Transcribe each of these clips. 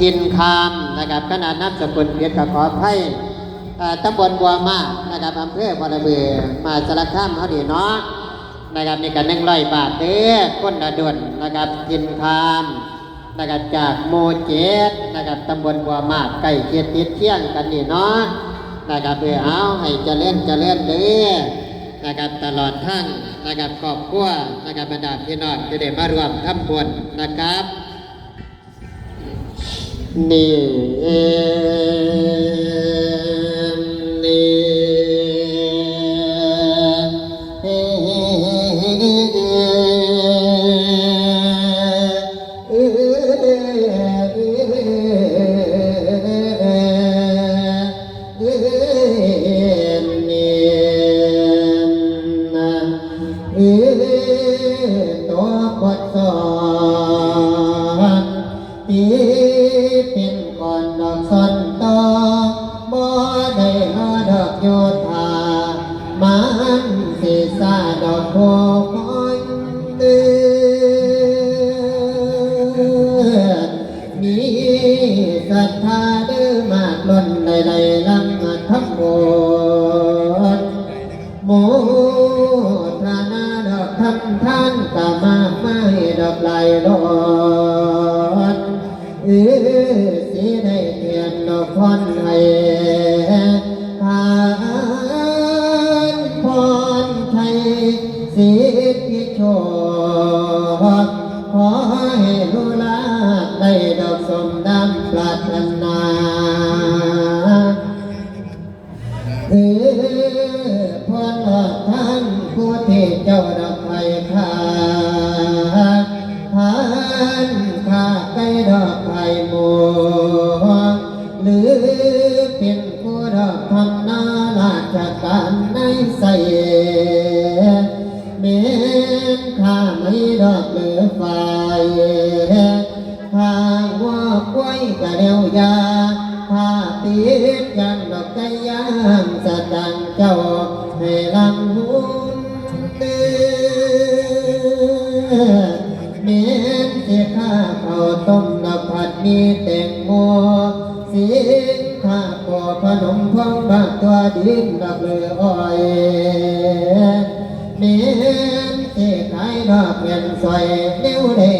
ทินคามนะครับขนาดนับสกุลเพียรกับขอไพ่ตำบลบัวมากนะครับอำเภอพอรเบือมาสารคามเขาดีเนาะนะครับนี่กันหนึ่งร้อยบาทเด้อคนละด่วนนะครับทินคามนะครับจากโมเจ็ดนะครับตำบลบัวมากใกล้เคียดติดเที่ยงกันนี่เนาะนะครับเพื่อเอาให้เจริญเจริญเด้อนะครับตลอดทั้งนะครับครอบครัวนะครับบรรดาพี่น้องจะได้มารวมทำบุญนะครับ นี่ เดือมีศรัทธาเด้อมากล้นใดใดๆลังหมดโมทนาดอกทำท่านตามาไม่ดอกไหลดอย สมดำปรารถนาเออพรหลอดท่านผู้ที่เจ้าดอกไม้ขาท่านข้าไก่ดอกไผ่หมูหรือเป็นผู้ดอกทำนาราชการในใสเมนข้าไม่ดอกเหลือไฟท กไก่ย่างสะดังเจ้าให้ลำหุนเดือเมีนเสียข้าเขาต้มดอกผัดมีแตงโมสีข้าปอขนมพองบางตัวดินดอกเลืออ้อยเมียนที่ขายดอกเงินสวยเลี้ยวได้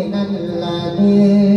ดีนั่น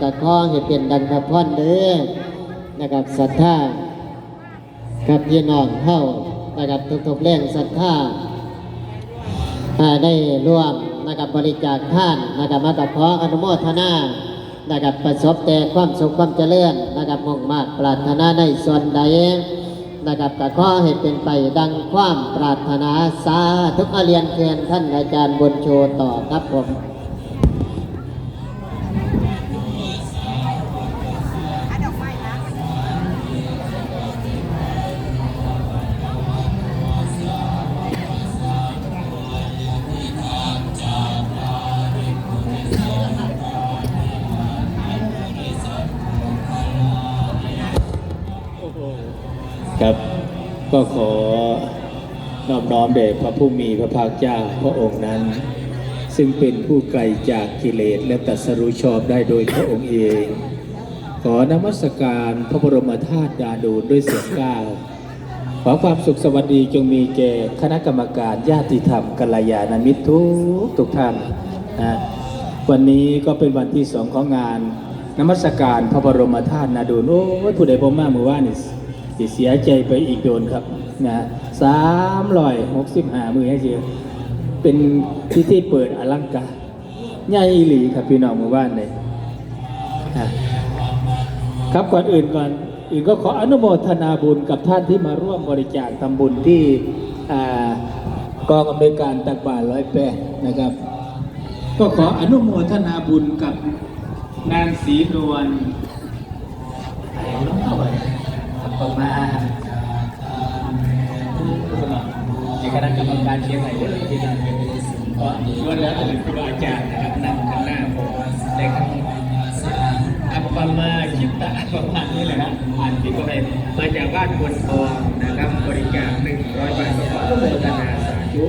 กะข้อให้เป็นดังพระพรเด้อนะครับศรัทธากับพี่น้องเข้านะครับทุกๆแรงศรัทธาได้ร่วมนะครับบริจาคท่านนะครับมากับขออนุโมทนานะครับประสบแต่ความสุขความเจริญนะครับมุ่งมากปรารถนาในส่วนใดนะครับก็ขอให้เป็นไปดังความปรารถนาสาธุอาเรียนเคียนท่านอาจารย์บุญโชต่อครับผม ครับ ก็ขอนอบน้อมแด่พระผู้มีพระภาคเจ้าพระองค์นั้น ซึ่งเป็นผู้ไกลจากกิเลสและตรัสรู้ชอบได้โดยพระองค์เอง ขอนมัสการพระบรมธาตุดาดูด้วยเสียงก้าวขอความสุขสวัสดีจงมีแก่คณะกรรมการญาติธรรมกัลยาณมิตรทุกทุกท่านนะวันนี้ก็เป็นวันที่สองของงานนมัสการพระบรมธาตุนาดูนโอ้ผู้ใดบ่มาเมื่อว่าน นี่สิเสียใจไปอีกโดนครับนะสามร้อยหกสิบห้ามือให้เสียเป็นพิธีเปิดอลังการใหญ่อีหลีครับพี่น้องเมื่อวานเลยครับก่อนอื่นก่อนอื่นก็ขออนุโมทนาบุญกับท่านที่มาร่วมบริจาคทำบุญที่กองอำนวยการตักบาตรร้อยแปดนะครับ ก็ขออนุโมทนาบุญกับนางศรีนวล ออกมาในคณะกรรมการเชียงใหม่เลยที่นั่นก็ล้วนแล้วแต่เป็นครูบาอาจารย์นะครับนำข้างหน้าผมในครั้งอัปปมาชิตตะประมาณนี้แหละนะอ่านที่ก็เป็นมาจากบ้านบนทองนะครับบริจาคหนึ่งร้อยบาทขออนุโมทนาสาธุ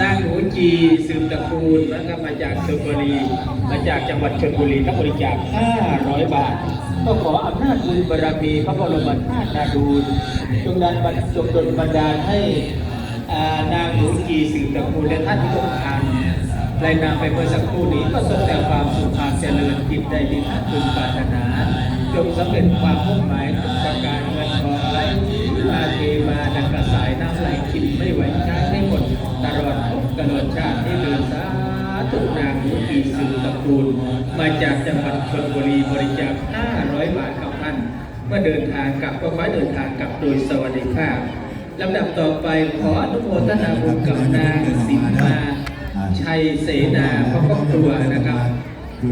นางหนูจีสืบตระกูลนะครับมาจากชลบุรี มาจากจังหวัดชลบุรีก็บริจาค 500 บาท ก็ขออำนาจบุญบารมีพระบรมธาตุนาดูลจงดันบันจงดลบันดาลให้นางหนูจีสืบตะกูลและท่านทุกท่านรายนามไปเมื่อสักครู่นี้ก็สงแต่ความสุขความเจริญจิตได้ดีนะพึงปรารถนา จงสำเร็จความมุ่งหมายทุกประการเงินทองไหลมาเทมาดังกระสายน้ำไหลกินไม่ไหวใช้ไม่หมดตลอดทุกตลอดชาติที่ นาธุนางมุกีสืบตระกูล มาจากจังหวัดชลบุรีบริจาค 500 บาทกับท่าน เมื่อเดินทางกลับก็ขอให้เดินทางกลับโดยสวัสดิภาพลำดับต่อไปขออนุโมทนาบุญกับนางสิมมาชัยเสนาพระครอบครัวนะครับ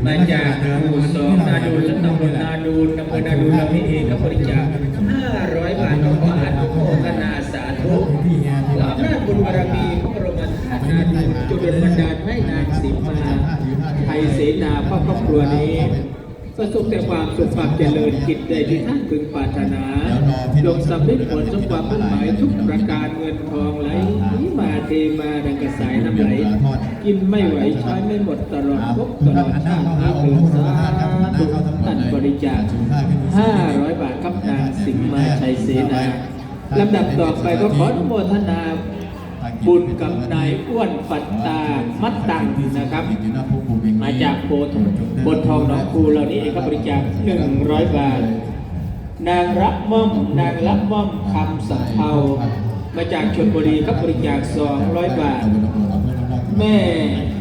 มาจากหมู่สองนาดูนและตำบลนาดูนอำเภอนาดูนเราเองก็บริจาค500 บาทขออนุโมทนาสาธุขออำนาจบุญบารมีพระบรม ธาตุนาดูนจงเป็นบันดาลให้นางสิมมาชัยเสนาพระครอบครัวนี้ประสบแต่ความสุขความเจริญกิจใดที่ท่านพึงปรารถนาจงสำเร็จผลสมความมุ่งหมายทุกประการเงินทองไหลมาเทมาดังกระสายน้ำไหลกินไม่ไหวใช้ไม่หมดตลอดภพตลอดชาติอาเถิดสาธุท่านบริจาค500 บาทครับนางสิงห์มาชัยเสนาลำดับต่อไปก็ขออนุโมทนา บุญกับนายอ้วนปัตตา มัดตังนะครับ มาจากโพธิ์บนทองหนองคูเหล่านี้เองก็บริจาค100บาท นางรับม่อม นางรับม่อมคำสัมเภามาจากชลบุรีก็บริจาค200บาท แม่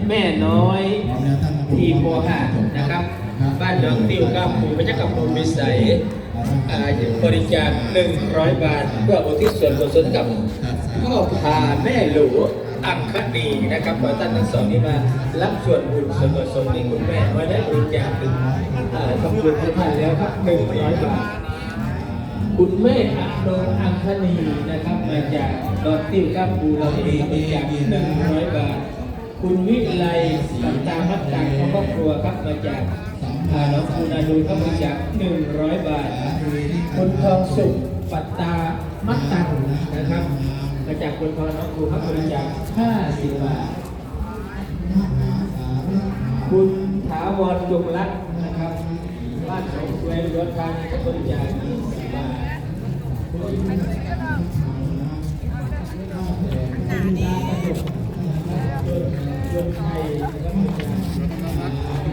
แม่น้อย ทีโพหะนะครับ บ้านดองติวก้ามหมู่พระเจ้ากับหมู่มิสัยอ่าบริจาค100บาท เพื่ออุทิศส่วนกุศลกับ พ่อพาแม่หลวงอังคณีนะครับขอท่านทั้งสองนี้มารับส่วนบุญส่วนกุศลที่คุณแม่มาได้บริจาคถึงอ่าขอบคุณทุกท่านแล้วครับ100บาทคุณแม่อักโดนอังคณีนะครับมาจากดอนติ้วก้ามปูราเองบริจาคหนึ่งร้อยบาท คุณวิไลสัมตามัดตังของครอบครัวครับมาจากอ่าน้องคุณาดูก็บริจาคหนึ่งร้อยบาท คุณทองสุขปัตตามัดตังนะครับ มาจากคุณทอน้องครูครับบริจาคห้าสิบบาท คุณถาวรจงรักนะครับ บ้านของแวงรถทางก็บริจาค20บาทยน